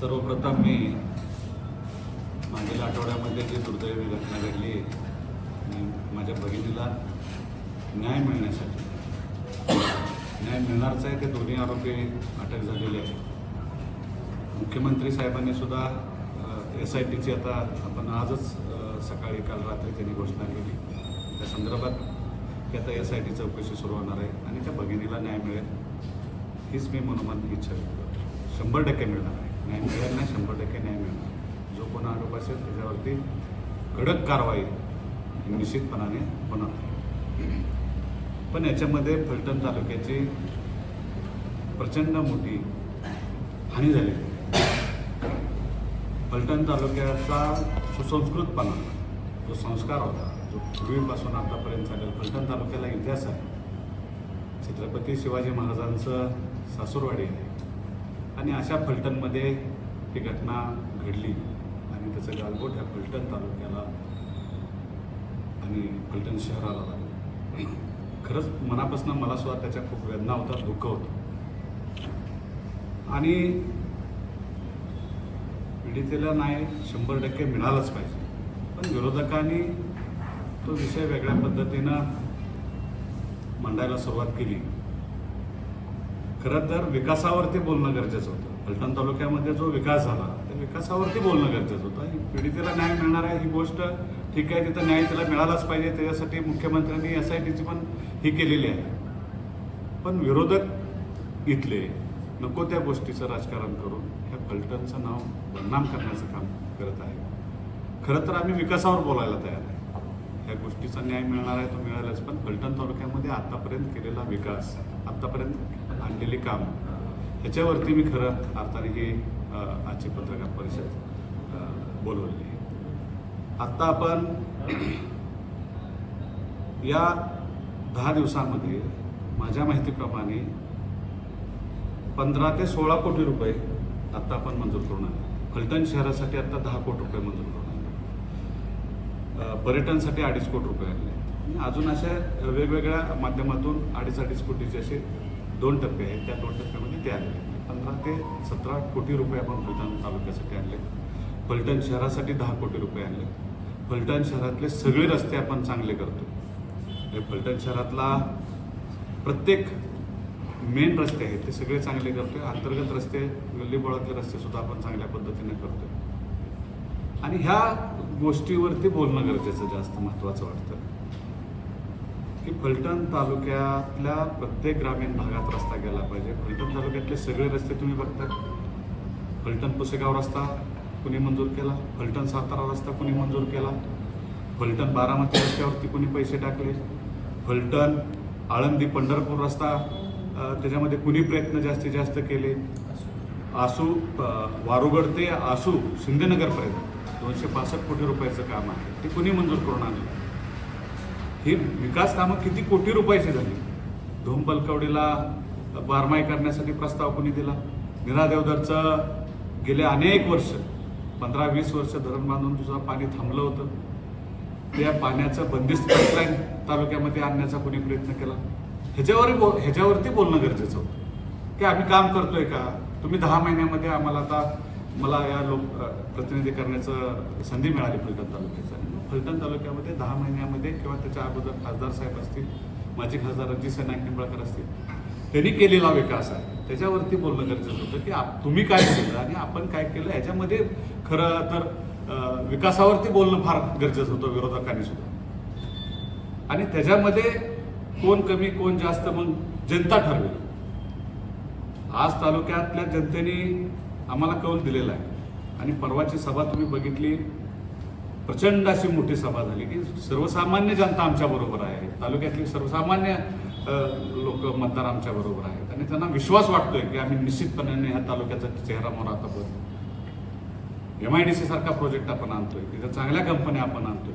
सर्वप्रथम मी मागील आठवड्यामध्ये जी दुर्दैवी घटना घडली आणि माझ्या भगिनीला न्याय मिळण्यासाठी न्याय मिळणारच आहे ते दोन्ही आरोपी अटक झालेले आहेत. मुख्यमंत्री साहेबांनी सुद्धा एस आय टीची आता आपण आजच सकाळी काल रात्री त्यांनी घोषणा केली. त्या संदर्भात की आता एस आय टी चौकशी सुरू होणार आहे आणि त्या भगिनीला न्याय मिळेल हीच मी मनोमन इच्छा आहे शंभर टक्के मिळणार आहे. न्याय मिळेल नाही शंभर टक्के न्याय मिळणार जो कोणा आरोप असेल त्याच्यावरती कडक कारवाई ही निश्चितपणाने होणार आहे. पण याच्यामध्ये फलटण तालुक्याची प्रचंड मोठी हानी झाली. फलटण तालुक्याचा सुसंस्कृतपणा जो संस्कार होता जो पूर्वीपासून आतापर्यंत चालेल फलटण तालुक्याला इतिहास आहे. छत्रपती शिवाजी महाराजांचं सासूरवाडी आहे. आणि अशा फलटणमध्ये ही घटना घडली आणि त्याचं गालबोट ह्या फलटण तालुक्याला आणि फलटण शहराला लागलं. खरंच मनापासून मला सुद्धा त्याच्या खूप वेदना होतात दुःख होतं. आणि पीडितेला नाही शंभर टक्के मिळालंच पाहिजे. पण विरोधकांनी तो विषय वेगळ्या पद्धतीनं मांडायला सुरुवात केली. खरं तर विकासावरती बोलणं गरजेचं होतं. फलटण तालुक्यामध्ये जो विकास झाला त्या विकासावरती बोलणं गरजेचं होतं. ही पीडितेला न्याय मिळणार आहे ही गोष्ट ठीक आहे तिथं न्याय तिला मिळालाच पाहिजे. त्याच्यासाठी मुख्यमंत्र्यांनी एस आय टीची पण ही केलेली आहे. पण विरोधक इथले नको त्या गोष्टीचं राजकारण करून ह्या फलटणचं नाव बदनाम करण्याचं काम करत आहे. खरं तर आम्ही विकासावर बोलायला तयार आहे. ह्या गोष्टीचा न्याय मिळणार आहे तो मिळालाच. पण फलटण तालुक्यामध्ये आतापर्यंत केलेला विकास आतापर्यंत आणलेले काम. ह्याच्यावरती मी खरं अर्थाने ही आजची पत्रकार परिषद बोलवलेली आहे. आत्ता आपण या दहा दिवसामध्ये माझ्या माहितीप्रमाणे पंधरा ते सोळा कोटी रुपये आत्ता आपण मंजूर करून आले. फलटण शहरासाठी आत्ता दहा कोटी रुपये मंजूर करून आले. पर्यटनसाठी अडीच कोटी रुपये आणले. अजून अशा वेगवेगळ्या माध्यमातून अडीच अडीच कोटीचे असे दोन टप्पे आहेत. त्या दोन टप्प्यामध्ये ते आले पंधरा ते सतरा कोटी रुपये आपण फलटण तालुक्यासाठी आणले. फलटण शहरासाठी दहा कोटी रुपये आणले. फलटण शहरातले सगळे रस्ते आपण चांगले करतो. म्हणजे फलटण शहरातला प्रत्येक मेन रस्ते आहेत ते सगळे चांगले करतोय. अंतर्गत रस्ते गल्लीबोळातले रस्ते सुद्धा आपण चांगल्या पद्धतीने करतोय. आणि ह्या गोष्टीवरती बोलणं गरजेचं जास्त महत्त्वाचं वाटतं. की फलटण तालुक्यातल्या प्रत्येक ग्रामीण भागात रस्ता गेला पाहिजे. फलटण तालुक्यातले सगळे रस्ते तुम्ही बघता. फलटण पुसेगाव रस्ता कुणी मंजूर केला? फलटण सातारा रस्ता कुणी मंजूर केला? फलटण बारामती रस्त्यावरती कुणी पैसे टाकले? फलटण आळंदी पंढरपूर रस्ता त्याच्यामध्ये कुणी प्रयत्न जास्तीत जास्त केले? आसू वारुगड ते आसू शिंदेनगरपर्यंत दोनशे पासष्ट कोटी रुपयाचं काम आहे. ते कुणी मंजूर करून आणलं? ही विकास कामं किती कोटी रुपयाची झाली? धूम बलकवडीला बारमाई करण्यासाठी प्रस्ताव कोणी दिला? निरा देवधरचं गेले अनेक वर्ष पंधरा वीस वर्ष धरण बांधून तुझं पाणी थांबलं होतं. त्या पाण्याचं बंदिस्त पाईपलाईन तालुक्यामध्ये आणण्याचा कोणी प्रयत्न केला? ह्याच्यावर बो ह्याच्यावरती बोलणं गरजेचं होतं. की आम्ही काम करतोय का? तुम्ही दहा महिन्यामध्ये आम्हाला आता मला या लोक प्रतिनिधी करण्याचं संधी मिळाली फलटण तालुक्याचा फलटण तालुक्यामध्ये दहा महिन्यामध्ये किंवा त्याच्या अगोदर खासदार साहेब असतील माजी खासदार रणजित सेना निंबाळकर असतील त्यांनी केलेला विकास आहे. त्याच्यावरती बोलणं गरजेचं होतं की आप तुम्ही काय केलं आणि आपण काय केलं याच्यामध्ये खरं तर विकासावरती बोलणं फार गरजेचं होतं विरोधकांनी सुद्धा. आणि त्याच्यामध्ये कोण कमी कोण जास्त मग जनता ठरवेल. आज तालुक्यातल्या जनतेने आम्हाला कौल दिलेला आहे. आणि परवाची सभा तुम्ही बघितली प्रचंड अशी मोठी सभा झाली की सर्वसामान्य जनता आमच्याबरोबर आहे. तालुक्यातली सर्वसामान्य लोक मतदार आमच्याबरोबर आहेत. आणि त्यांना विश्वास वाटतोय की आम्ही निश्चितपणे ह्या तालुक्याचा चेहरा मोहरा आता बदलू एम आय डी सी सारखा प्रोजेक्ट आपण आणतोय तिथं चांगल्या कंपन्या आपण आणतोय.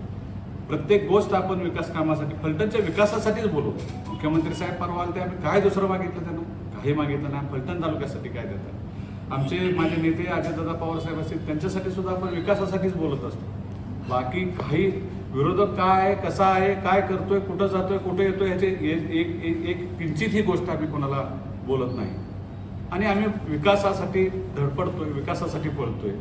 प्रत्येक गोष्ट आपण विकास कामासाठी फलटणच्या विकासासाठीच बोलतो मुख्यमंत्री साहेब परवा आले ते आम्ही काय दुसरं मागितलं त्यांना? काही मागितलं नाही. फलटण तालुक्यासाठी काय देतात? आमचे माझे नेते अजयदादा पवार साहेब असतील त्यांच्यासाठी सुद्धा आपण विकासासाठीच बोलत असतो. बाकी काही विरोधक काय आहे कसा आहे काय करतोय कुठं जातोय कुठं येतोय ह्याचे ए- एक एक एक किंचित ही गोष्ट आम्ही कोणाला बोलत नाही. आणि आम्ही विकासासाठी धडपडतोय विकासासाठी पळतोय.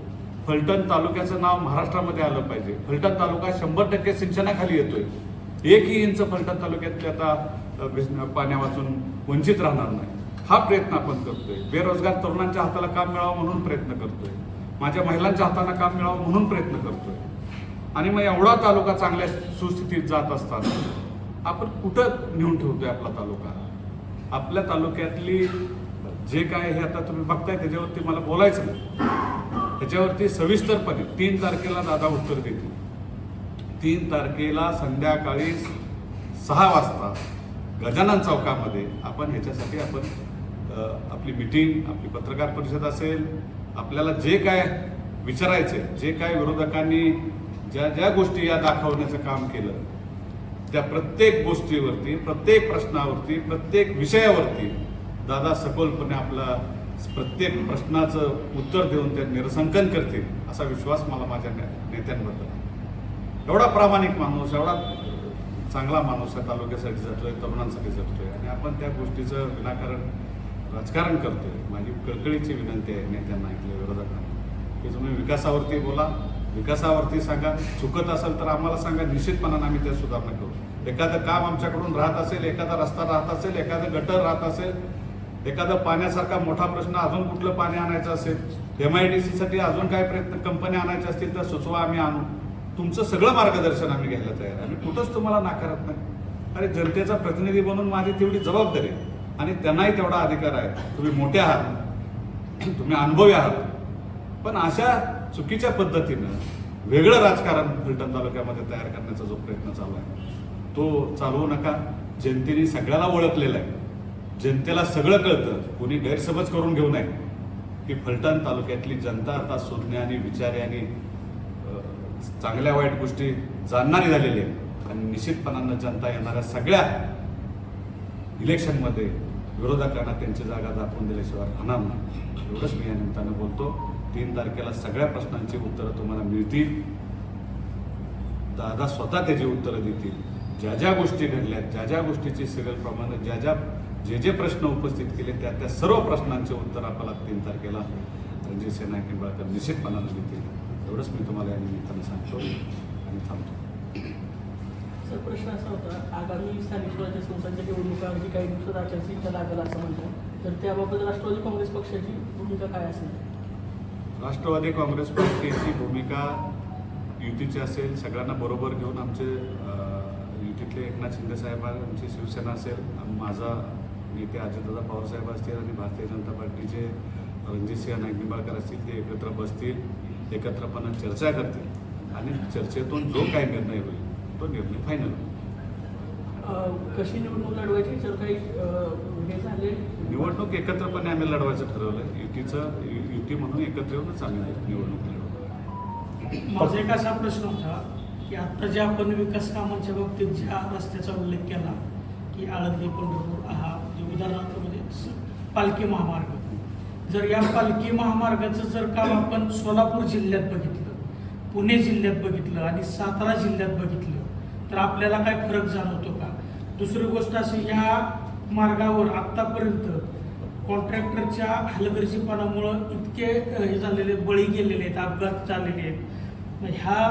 फलटण तालुक्याचं नाव महाराष्ट्रामध्ये आलं पाहिजे. फलटण तालुका शंभर टक्के सिंचनाखाली येतोय. एकही इंच फलटण तालुक्यातले आता बिस- पाण्या वाचून वंचित राहणार नाही. हा प्रयत्न आपण करतोय. बेरोजगार तरुणांच्या हाताला काम मिळावं म्हणून प्रयत्न करतोय. माझ्या महिलांच्या हाताला काम मिळावं म्हणून प्रयत्न करतोय. आणि मग एवढा तालुका चांगल्या सुस्थितीत जात असतात. आपण कुठं नेऊन ठेवतोय आपला तालुका? आपल्या तालुक्यातली जे काय हे आता तुम्ही बघताय त्याच्यावरती मला बोलायचं नाही. त्याच्यावरती सविस्तरपणे तीन तारखेला दादा उत्तर देतील. तीन तारखेला संध्याकाळी सहा वाजता गजानन चौकामध्ये आपण ह्याच्यासाठी आपण आपली मिटिंग आपली पत्रकार परिषद असेल आपल्याला जे काय विचारायचे जे काय विरोधकांनी ज्या ज्या गोष्टी या दाखवण्याचं काम केलं त्या प्रत्येक गोष्टीवरती प्रत्येक प्रश्नावरती प्रत्येक विषयावरती दादा सखोलपणे आपला प्रत्येक प्रश्नाचं उत्तर देऊन ते निरसंकन करतील असा विश्वास मला माझ्या नेत्यांबद्दल एवढा प्रामाणिक माणूस एवढा चांगला माणूस आहे तालुक्यासाठी झटतोय तरुणांसाठी झटतोय आणि आपण त्या गोष्टीचं विनाकारण राजकारण करतोय. माझी कळकळीची विनंती आहे नेत्यांना ऐकल्या विरोधकांना. की तुम्ही विकासावरती बोला विकासावरती सांगा चुकत असेल तर आम्हाला सांगा निश्चितपणानं आम्ही त्या सुधारणा करू. एखादं काम आमच्याकडून राहत असेल एखादा रस्ता राहत असेल एखादं गटर राहत असेल एखादा पाण्यासारखा मोठा प्रश्न अजून कुठलं पाणी आणायचं असेल एम आय डी सीसाठी अजून काय प्रयत्न कंपन्या आणायच्या असतील तर सुचवा आम्ही आणू. तुमचं सगळं मार्गदर्शन आम्ही घ्यायला तयार आहे. आम्ही कुठंच तुम्हाला नाकारत नाही. अरे जनतेचा प्रतिनिधी बनून माझी तेवढी जबाबदारी आहे. आणि त्यांनाही तेवढा अधिकार आहे. तुम्ही मोठे आहात. तुम्ही अनुभवी आहात. पण अशा चुकीच्या पद्धतीनं वेगळं राजकारण फलटण तालुक्यामध्ये तयार करण्याचा जो प्रयत्न चालू आहे तो चालवू नका. जनतेने सगळ्याला ओळखलेला आहे. जनतेला सगळं कळतं. कोणी गैरसमज करून घेऊ नये. की फलटण तालुक्यातली जनता आता सुज्ञानी विचार्याने चांगल्या वाईट गोष्टी जाणणारी झालेली आहे. आणि निश्चितपणानं जनता येणाऱ्या सगळ्या इलेक्शनमध्ये विरोधकांना त्यांची जागा दाखवून दिल्याशिवाय राहणार नाही. एवढंच मी या निमित्तानं बोलतो. तीन तारखेला सगळ्या प्रश्नांची उत्तरं तुम्हाला मिळतील. दादा स्वतः त्याची उत्तरं देतील. ज्या ज्या गोष्टी घडल्या ज्या ज्या गोष्टीची सिरियल प्रमाणे ज्या ज्या जे जे प्रश्न उपस्थित केले त्या त्या सर्व प्रश्नांचे उत्तर आपल्याला तीन तारखेला रणजित सेना किंबाळकर निंबाळकर निश्चितपणानं देतील. एवढंच मी तुम्हाला या निमित्तानं सांगतो आणि थांबतो. सर प्रश्न असा होता आगामी स्थानिक स्वराज्य संस्थांच्या निवडणुका अगदी काही दिवसात आचारसंहिता लागेल असं म्हणतात. तर त्याबाबत राष्ट्रवादी काँग्रेस पक्षाची भूमिका काय असेल? राष्ट्रवादी काँग्रेस पार्टीची भूमिका युतीची असेल सगळ्यांना बरोबर घेऊन आमचे युतीतले एकनाथ शिंदे साहेब आमची शिवसेना असेल माझा नेते अजितदादा पवारसाहेब असतील आणि भारतीय जनता पार्टीचे रणजितसिंह नाईक निंबाळकर असतील ते एकत्र बसतील एकत्रपणे चर्चा करतील. आणि चर्चेतून जो काही निर्णय होईल तो निर्णय फायनल होईल. कशी निवडणूक लढवायची? जर काही हे झाले. निवडणूक एकत्रपणे आम्ही लढवायचं ठरवलं. युतीचं युती म्हणून एकत्र येऊनच आम्ही निवडणूक लढवतो. माझा एक असा प्रश्न होता की आता जे आपण विकास कामांच्या बाबतीत ज्या रस्त्याचा उल्लेख केला की आळंदी पंढरपूर हा जे उदाहरणार्थ म्हणजे स- पालखी महामार्ग. जर या पालखी महामार्गाचं जर काम आपण सोलापूर जिल्ह्यात बघितलं पुणे जिल्ह्यात बघितलं आणि सातारा जिल्ह्यात बघितलं तर आपल्याला काय फरक जाणवतो? दुसरी गोष्ट अशी ह्या मार्गावर आत्तापर्यंत कॉन्ट्रॅक्टरच्या हलगर्जीपणामुळं इतके हे झालेले बळी गेलेले आहेत अपघात झालेले आहेत. मग ह्या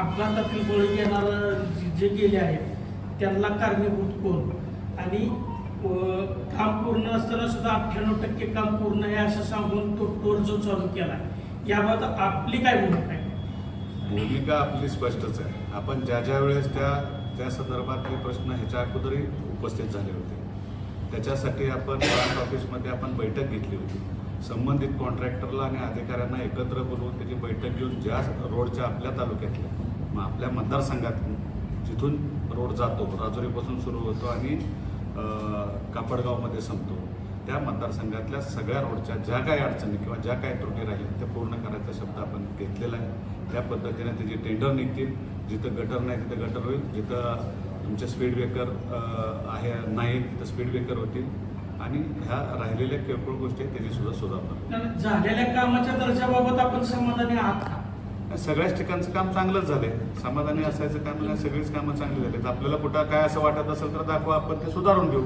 अपघातातील बळी घेणारं जे- जे गेले आहेत त्यांना कारणीभूत कोण? आणि काम पूर्ण असताना सुद्धा अठ्ठ्याण्णव टक्के काम पूर्ण आहे असं सांगून तो टोल जो चालू केला याबाबत आपली काय भूमिका आहे? भूमिका आपली स्पष्टच आहे. आपण ज्या ज्या वेळेस त्या त्या संदर्भातले प्रश्न ह्याच्या अगोदरही उपस्थित झाले होते. त्याच्यासाठी आपण ब्रांच ऑफिसमध्ये आपण बैठक घेतली होती. संबंधित कॉन्ट्रॅक्टरला आणि अधिकाऱ्यांना एकत्र बोलवून त्याची बैठक घेऊन ज्या रोडच्या आपल्या तालुक्यातल्या मग आपल्या मतदारसंघातून जिथून रोड जातो राजुरीपासून सुरू होतो आणि कापडगावमध्ये संपतो. त्या मतदारसंघातल्या सगळ्या रोडच्या ज्या काही अडचणी किंवा ज्या काही त्रुटी राहिल्या त्या पूर्ण करायचा शब्द आपण घेतलेला आहे. त्या पद्धतीने त्याची टेंडर निघतील जिथं गटर नाही तिथं गटर होईल जिथं तुमचे स्पीड ब्रेकर आहे नाही तिथं स्पीड ब्रेकर होतील. आणि ह्या राहिलेल्या किरकोळ गोष्टी आहेत त्याची सुद्धा सुधारणा झालेल्या कामाच्या दर्जाबाबत आपण समाधानी आहात का? सगळ्याच ठिकाणचं काम चांगलंच झालंय. समाधानी असायचं काम नाही सगळीच कामं चांगली झालीत. आपल्याला कुठं काय असं वाटत असेल तर दाखवा आपण ते सुधारून घेऊ.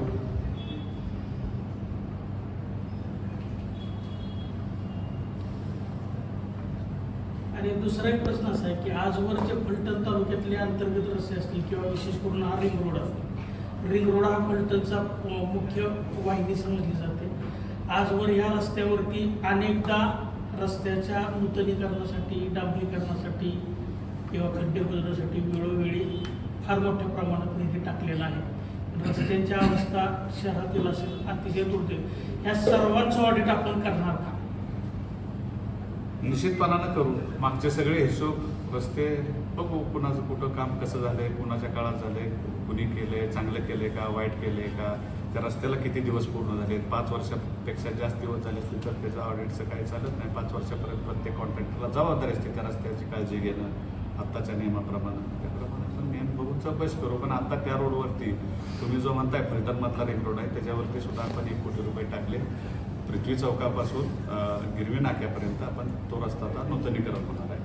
आणि दुसरा एक प्रश्न असा आहे की आजवर जे फलटण तालुक्यातले अंतर्गत रस्ते असतील किंवा विशेष करून हा रिंग रोड असतो रिंग रोड हा फलटणचा मुख्य वाहिनी समजली जाते. आजवर ह्या रस्त्यावरती अनेकदा रस्त्याच्या नूतनीकरणासाठी डांबरीकरणासाठी किंवा खड्डे बुजण्यासाठी वेळोवेळी फार मोठ्या प्रमाणात निधी टाकलेला आहे. रस्त्यांच्या अवस्था शहरातील असेल अतिशय दुर्दैव. या सर्वांचं ऑडिट आपण करणार का? निश्चितपणानं करू. मागचे सगळे हिशोब रस्ते बघू कुणाचं कुठं काम कसं झालंय कुणाच्या काळात झालंय कुणी केलंय चांगलं केलंय का वाईट केलंय का त्या रस्त्याला किती दिवस पूर्ण झाले पाच वर्षापेक्षा जास्त दिवस झाले असतील तर त्याचं ऑडिटचं काही चालत नाही. पाच वर्षापर्यंत प्रत्येक कॉन्ट्रॅक्टरला जबाबदारी असते त्या रस्त्याची काळजी घेणं आत्ताच्या नियमाप्रमाणे. त्याप्रमाणे आपण नियम बघून चौकशी करू. पण आत्ता त्या रोडवरती तुम्ही जो म्हणताय फलटणमधला रिंग रोड आहे त्याच्यावरती सुद्धा आपण एक कोटी रुपये टाकले. पृथ्वी चौकापासून गिरवी नाक्यापर्यंत आपण तो रस्ता आता नूतनीकरण होणार आहे.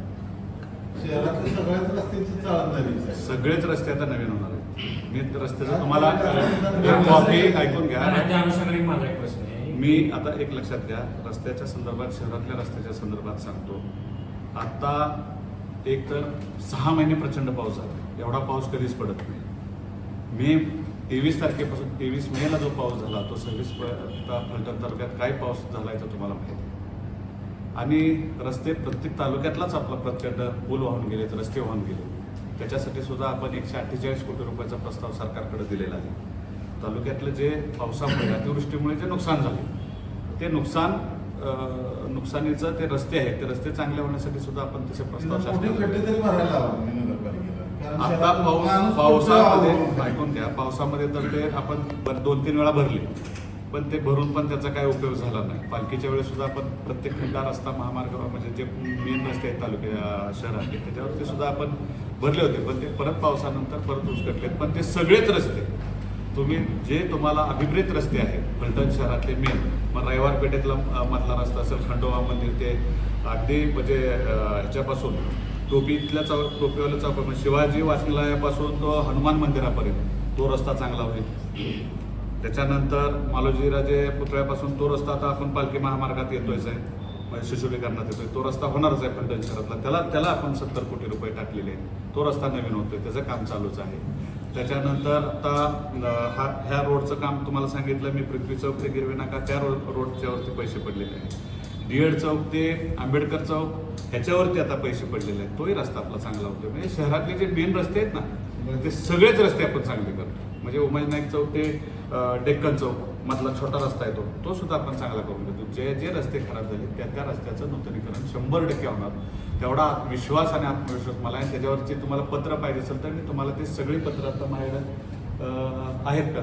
सगळेच रस्ते आता नवीन होणार आहेत. मी रस्त्याचं तुम्हाला एक कॉपी ऐकून घ्या. नाही, त्या अनुषंगाने माझा एक प्रश्न आहे. मी आता एक लक्षात घ्या. रस्त्याच्या संदर्भात शहरातल्या रस्त्याच्या संदर्भात सांगतो. आता एक तर सहा महिने प्रचंड पाऊस झाला. एवढा पाऊस कधीच पडत नाही. मे तेवीस तारखेपासून तेवीस मेला जो पाऊस झाला तो सव्वीस फलटण तालुक्यात काय पाऊस झाला आहे तो तुम्हाला माहिती आहे. आणि रस्ते प्रत्येक तालुक्यातलाच आपला प्रचंड पूल वाहून गेलेत रस्ते वाहून गेले त्याच्यासाठी सुद्धा आपण एकशे अठ्ठेचाळीस कोटी रुपयाचा प्रस्ताव सरकारकडे दिलेला आहे. तालुक्यातलं जे पावसामुळे अतिवृष्टीमुळे जे नुकसान झाले ते नुकसान नुकसानीचं ते रस्ते आहेत. ते रस्ते चांगले होण्यासाठी सुद्धा आपण तसे प्रस्ताव आता पाऊस पावसामध्ये ऐकून घ्या. पावसामध्ये तर ते आपण दोन तीन वेळा भरले. पण ते भरून पण त्याचा काय उपयोग झाला नाही. पालखीच्या वेळेस सुद्धा आपण प्रत्येक खड्डा रस्ता महामार्ग म्हणजे जे मेन रस्ते आहेत तालुक्या शहरातले त्याच्यावरती सुद्धा आपण भरले होते. पण ते परत पावसानंतर परत उचकटलेत. पण ते सगळेच रस्ते तुम्ही जे तुम्हाला अभिप्रेत रस्ते आहेत फलटण शहरातले मेन मग रविवार पेठेतला मधला रस्ता असेल खंडोबा मंदिर ते अगदी म्हणजे ह्याच्यापासून टोपीतल्या चौक टोपीवाल्या चौक म्हणजे शिवाजी वाचनालयापासून तो हनुमान मंदिरापर्यंत. तो रस्ता चांगला होईल. त्याच्यानंतर मालोजीराजे पुतळ्यापासून तो रस्ता आता आपण पालखी महामार्गात येतोयच आहे म्हणजे शिशुलीकरणात येतोय. तो रस्ता होणारच आहे फलटण शहरातला. त्याला त्याला आपण सत्तर कोटी रुपये टाकलेले आहेत. तो रस्ता नवीन होतोय. त्याचं काम चालूच आहे. त्याच्यानंतर आता हा ह्या रोडचं काम तुम्हाला सांगितलं. मी पृथ्वी चौक ते गिरवे नाका. त्या रो रोडच्यावरती पैसे पडलेले आहेत. डीएड चौक ते आंबेडकर चौक ह्याच्यावरती आता पैसे पडलेले आहेत. तोही रस्ता आपला चांगला होतोय म्हणजे शहरातले जे मेन रस्ते आहेत ना ते सगळेच रस्ते आपण चांगले करतो. म्हणजे उमेश नाईक चौक ते डेक्कन चौक मधला छोटा रस्ता आहे तो. तो सुद्धा आपण चांगला करून देतो. जे जे रस्ते खराब झाले त्या त्या रस्त्याचं नूतनीकरण शंभर टक्के होणार. तेवढा विश्वास आणि आत्मविश्वास मला आहे. त्याच्यावरची तुम्हाला पत्र पाहिजे असेल तर मी तुम्हाला ते सगळी पत्र आता माझ्याकडे आहेत का?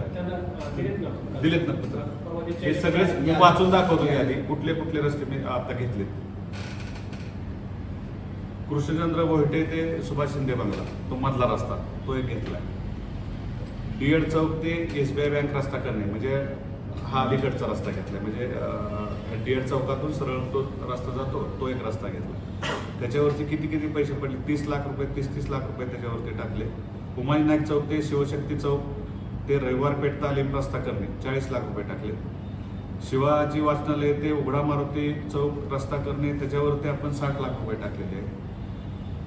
दिलेत ना पत्र? हे सगळेच मी वाचून दाखवतो यादी कुठले कुठले रस्ते मी आता घेतलेत. कृष्णचंद्र गोहटे ते सुभाष शिंदे बंगला. तो मधला रस्ता तो एक घेतलाय. डीएड चौक ते एस बी आय बँक रस्ता करणे म्हणजे हा अलीकडचा रस्ता घेतलाय. म्हणजे डीएड चौकातून सरळ तो रस्ता जातो तो एक रस्ता घेतला त्याच्यावरती किती किती पैसे पडले? तीस लाख रुपये तीस तीस लाख रुपये त्याच्यावरती टाकले. उमाजी नाईक चौक ते शिवशक्ती चौक ते रविवार पेठ तालीम रस्ता करणे चाळीस लाख रुपये टाकले. शिवाजी वाचनालय ते उघडा मारुती चौक रस्ता करणे त्याच्यावरती आपण साठ लाख रुपये टाकलेले आहे.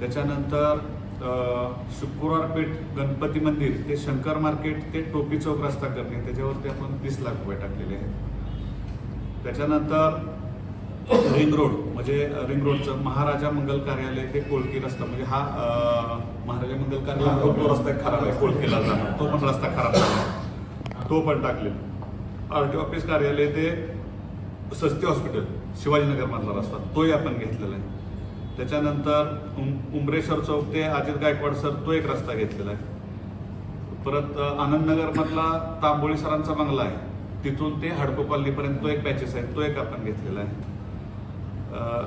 त्याच्यानंतर अं, शुक्रवार पेठ गणपती मंदिर ते शंकर मार्केट ते टोपी चौक रस्ता करणे त्याच्यावरती आपण तीस लाख रुपये टाकलेले आहेत. त्याच्यानंतर रिंग रोड म्हणजे रिंग रोडचं महाराजा मंगल कार्यालय ते कोळकी रस्ता म्हणजे हा महाराजा मंगल कार्यालय तो- तो रस्ता खराब आहे कोळकीला जाणार तो पण रस्ता खराब झाला. तो पण टाकलेला. आर टी ऑफिस कार्यालय ते सस्ती हॉस्पिटल शिवाजीनगरमधला रस्ता तोही आपण घेतलेला आहे. त्याच्यानंतर उम- उमरेश्वर चौक ते अजित गायकवाड सर तो एक रस्ता घेतलेला आहे परत अ, आनंदनगर मधला तांबोळी सरांचा बंगला आहे तिथून ते हडको कॉलनीपर्यंत तो एक पॅचेस आहे तो एक आपण घेतलेला आहे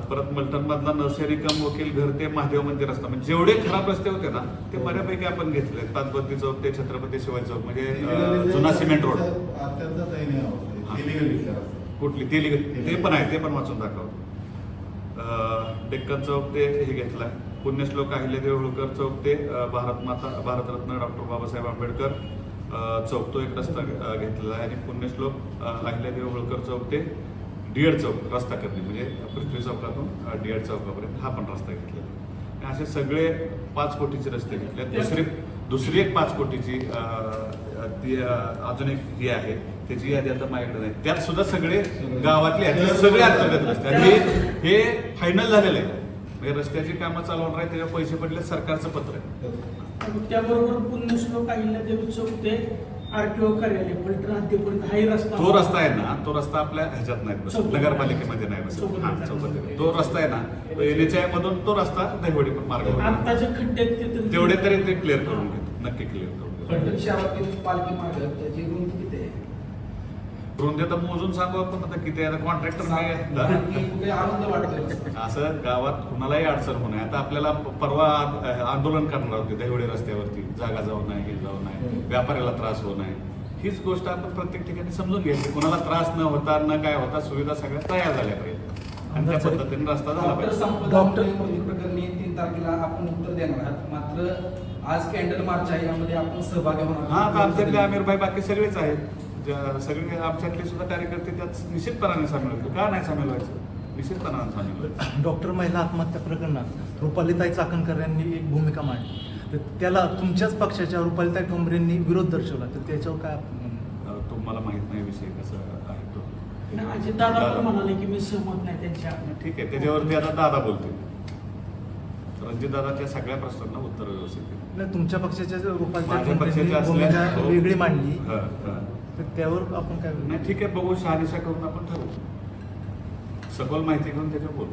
परत मलटण मधला नर्सरी कम वकील घर ते महादेव मंदिर रस्ता म्हणजे जेवढे खराब रस्ते होते ना ते बऱ्यापैकी आपण घेतले ताजबंदी चौक ते छत्रपती शिवाजी चौक म्हणजे जुना सिमेंट रोड. कुठली ते लिग- ते पण आहे ते पण वाचून दाखवतो डेक्कन चौक ते हे घेतलाय. पुण्यश्लोक अहिल्यादेवी होळकर चौक ते भारत माता भारतरत्न डॉक्टर बाबासाहेब आंबेडकर चौक तो एक रस्ता घेतलेला आहे. आणि पुण्यश्लोक अं, अहिल्यादेवी होळकर चौक ते डीएड चौक रस्ता करणे. म्हणजे पृथ्वी चौकातून डीएड चौकापर्यंत हा पण रस्ता घेतलेला आहे. असे सगळे पाच कोटीचे रस्ते घेतले दुसरी दुसरी एक पाच कोटीची ती अजून एक ही आहे. त्याची यादी आता माझ्याकडे नाही. त्यात सुद्धा सगळे गावातले आहेत. ते सगळे अंतर्गत रस्ते आणि हे हे फायनल झालेलं आहे. म्हणजे रस्त्याची कामं चालवणार आहे त्याच्यावर पैसे पडले सरकारचं पत्र आहे. त्याबरोबर पुण्यश्लोक अहिल्यादेवी चौक ते आरटीओ कार्यालय पलटण हद्दीपर्यंत हाही रस्ता तो रस्ता आहे ना तो रस्ता आपल्या ह्याच्यात नाही. बसत चौकात. नगरपालिकेमध्ये नाही. हा, चौकात. तो रस्ता आहे ना तो एनएचआय मधून तो रस्ता दहिवडी पण मार्ग आत्ताचे खड्डे आहेत ते तेवढे तरी ते क्लिअर करून घेतो. नक्की क्लिअर करून घेतो. पालखी मार्ग त्याची रुंदी किती आहे रुंदी आता मोजून सांगू आपण आता किती आहे कॉन्ट्रॅक्टर नाही आहे. असं गावात कुणालाही अडचण होऊ नये. आता आपल्याला परवा आंदोलन करणार होते दहिवडे रस्त्यावरती. जागा जाऊ नये हे जाऊ नये. व्यापाऱ्याला त्रास होऊ नये. हीच गोष्ट आपण प्रत्येक ठिकाणी समजून घ्यायची. कुणाला त्रास न होता न काय होता सुविधा सगळ्या तयार झाल्या पाहिजे आणि त्या पद्धतीने रस्ता झाला पाहिजे. डॉक्टर- मृत्यू प्रकरणी तीन तारखेला आपण उत्तर देणार आहात. मात्र आज कॅन्डल मार्च आहे यामध्ये आपण सहभागी होणार हा आमच्यातले आमिरभाई बाकी सगळेच आहेत. सगळे आमच्यातले सुद्धा कार्यकर्ते त्यात निश्चितपणाने सामील होते. का नाही सामील व्हायचं? निश्चितपणाने सामील व्हायचं. डॉक्टर महिला आत्महत्या प्रकरणात रुपालीताई चाकणकर यांनी एक भूमिका मांडली. तर त्याला तुमच्याच पक्षाच्या रुपालीताई ठोंबरेंनी विरोध दर्शवला. तर त्याच्यावर काय तुम्हाला माहीत नाही विषय कसा आहे तो. म्हणाले की मी सहमत नाही त्यांच्या ठीक आहे त्याच्यावरती आता दादा बोलतील. रणजित दादाच्या सगळ्या प्रश्नांना उत्तर व्यवस्थित. नाही तुमच्या पक्षाच्या रुपालीताई. वेगळी मांडली. तर त्यावर आपण काय? नाही ठीक आहे बघू शहानिशा करून आपण ठरवू सखोल माहिती घेऊन त्याच्यावर बोलू